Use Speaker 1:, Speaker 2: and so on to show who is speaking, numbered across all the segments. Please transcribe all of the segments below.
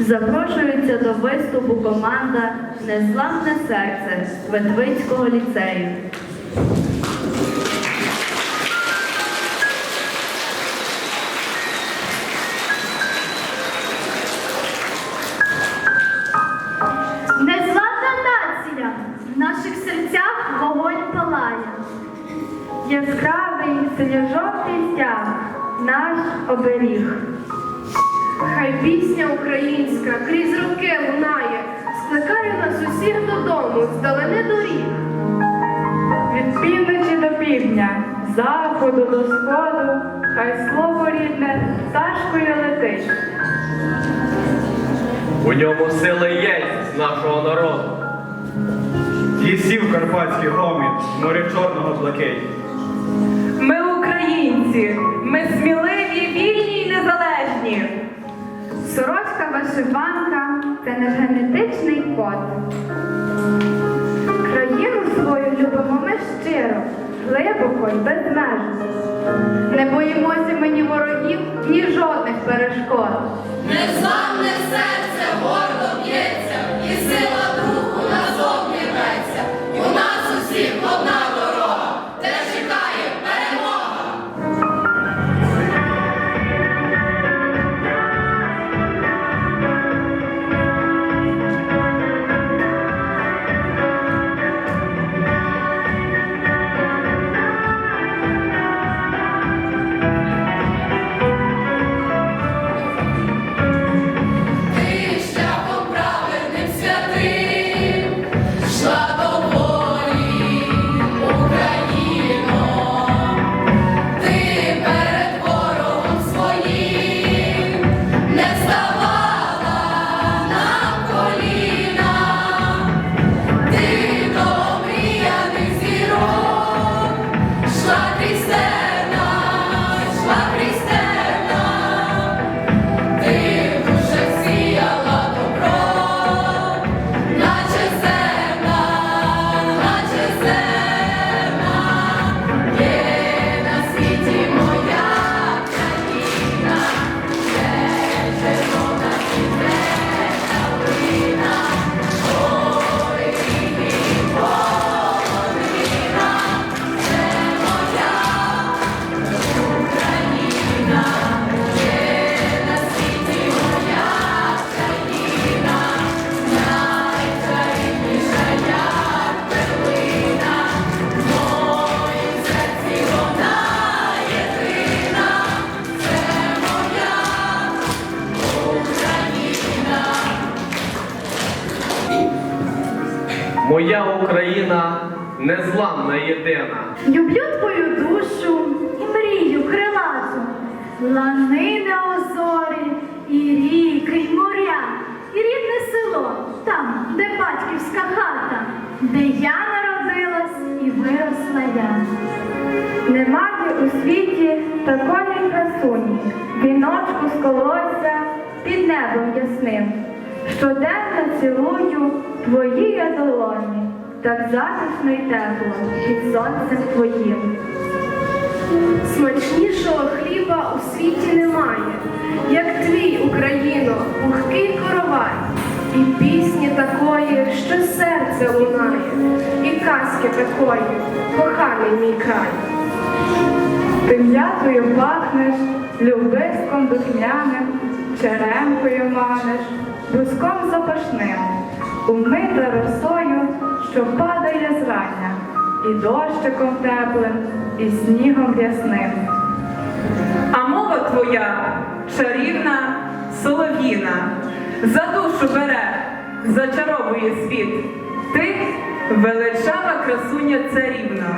Speaker 1: Запрошується до виступу команда Незламне серце Ветвицького ліцею.
Speaker 2: Незламна нація, в наших серцях вогонь палає. Яскравий синьо-жовтий стяг, наш оберіг.
Speaker 3: Хай пісня українська крізь роки лунає, скликає нас усіх додому, з далини доріг.
Speaker 4: Від півночі до півдня, заходу до сходу, хай слово рідне пташкою летить.
Speaker 5: У ньому сила і єсть нашого народу.
Speaker 6: Лісів карпатський гомін, море чорного блакить.
Speaker 4: Ми українці, ми
Speaker 2: Сорочка вишиванка це наш генетичний код. Країну свою любимо ми щиро, глибоко й безмежно. Не боїмося ми ні ворогів, ні жодних перешкод.
Speaker 7: Незламне серце Моя Україна
Speaker 5: незламна єдина.
Speaker 2: Люблю твою душу і мрію крилату, лани озорі, і ріки, й моря, і рідне село, там, де батьківська хата, де я народилась і виросла я. Немає у світі такої красуні, віночку з колосся під небом ясним. Щоденно цілую твої я долоні, так затишно й тепло під сонцем твоїм.
Speaker 3: Смачнішого хліба у світі немає, як твій Україно, пухкий коровай, і пісні такої, що серце лунає, і казки такої, коханий мій край.
Speaker 4: Ти м'ятою пахнеш, любиском духмяним, черемкою манеш, буском запашним, умита росою, що падає зрання, і дощиком теплим, і снігом рясним.
Speaker 8: А мова твоя чарівна, солов'їна, за душу бере, зачаровує світ. Ти величава красуня царівна,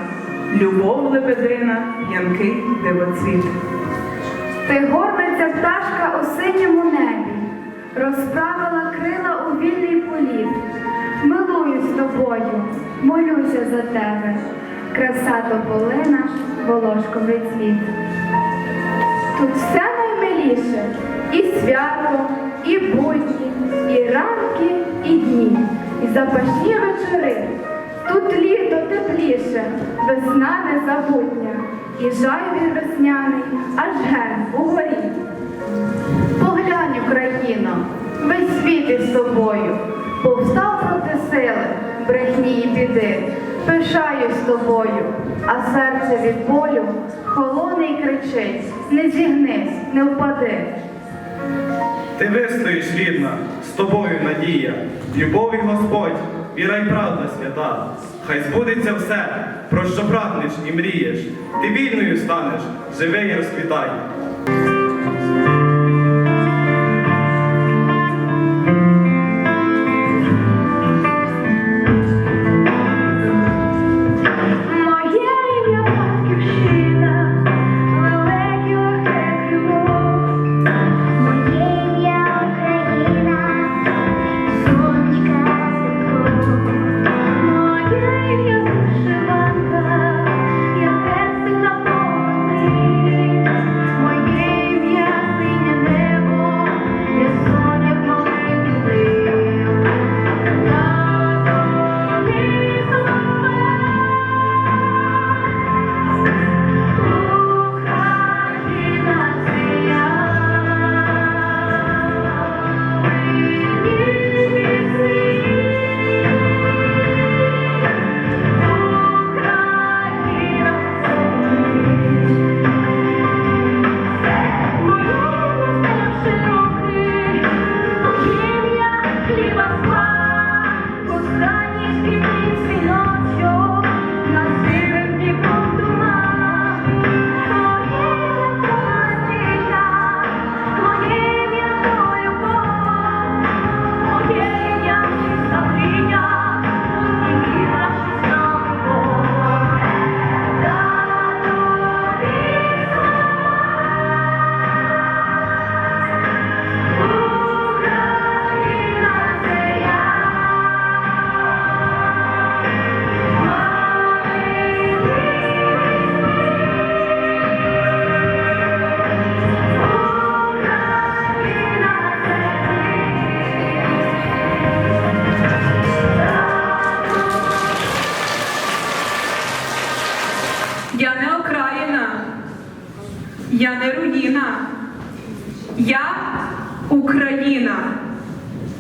Speaker 8: любов лебедина, п'янкий дивоцвіт.
Speaker 2: Ти горниця пташка у синьому небі, розправила крила у вільний політ. Милуюсь тобою, молюся за тебе, краса тополина, волошковий цвіт. Тут все наймиліше, і свято, і будні, і ранки, і дні, і запашні вечори. Тут літо тепліше, весна незабутня, і жайвір весняний аж ген угорі. Поглянь,
Speaker 4: Навіки з тобою. Повстав проти сили, брехні і біди. Пишаюсь тобою, а серце від болю холоне й кричить: не зігнись, не впади.
Speaker 6: Ти вистоїш, рідна, з тобою надія, любов і Господь, віра й правда свята. Хай збудеться все, про що прагнеш і мрієш. Ти вільною станеш, живи і розквітай.
Speaker 2: Хліба я
Speaker 8: не руїна, я Україна,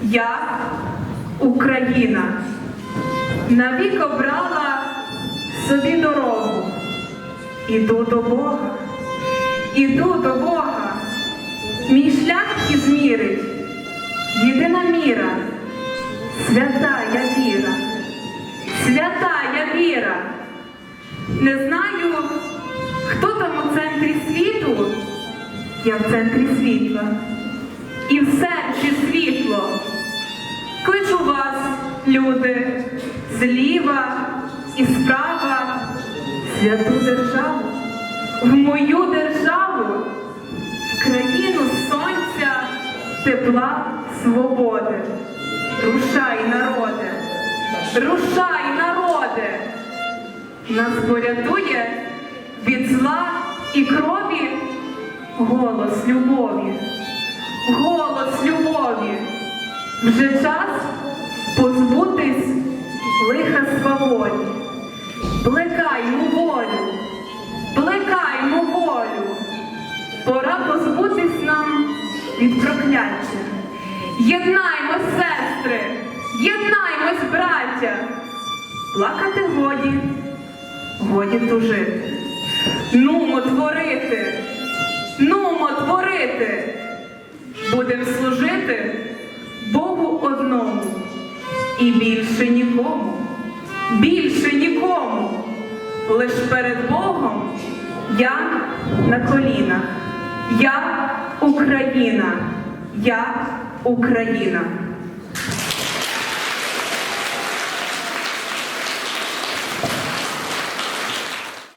Speaker 8: я Україна. Навік обрала собі дорогу. Іду до Бога, іду до Бога. Мій шлях і змірить, єдина міра, святая віра, святая віра. Не знаю, я в центрі світла. І в серці світло. Кличу вас, люди, зліва і справа, святу державу, в мою державу, в країну сонця, тепла, свободи. Рушай, народе, рушай, народе! Нас порятує від зла і крові голос любові, голос любові. Вже час позбутись лиха сваволі. Плекаймо волю, плекаймо волю. Пора позбутись нам від прокляття. Єднаймось, сестри, єднаймось, браття. Плакати годі, годі тужити. Нумо творити, нумо творити. Будем служити Богу одному і більше нікому, більше нікому. Лиш перед Богом я на колінах, я Україна, я Україна.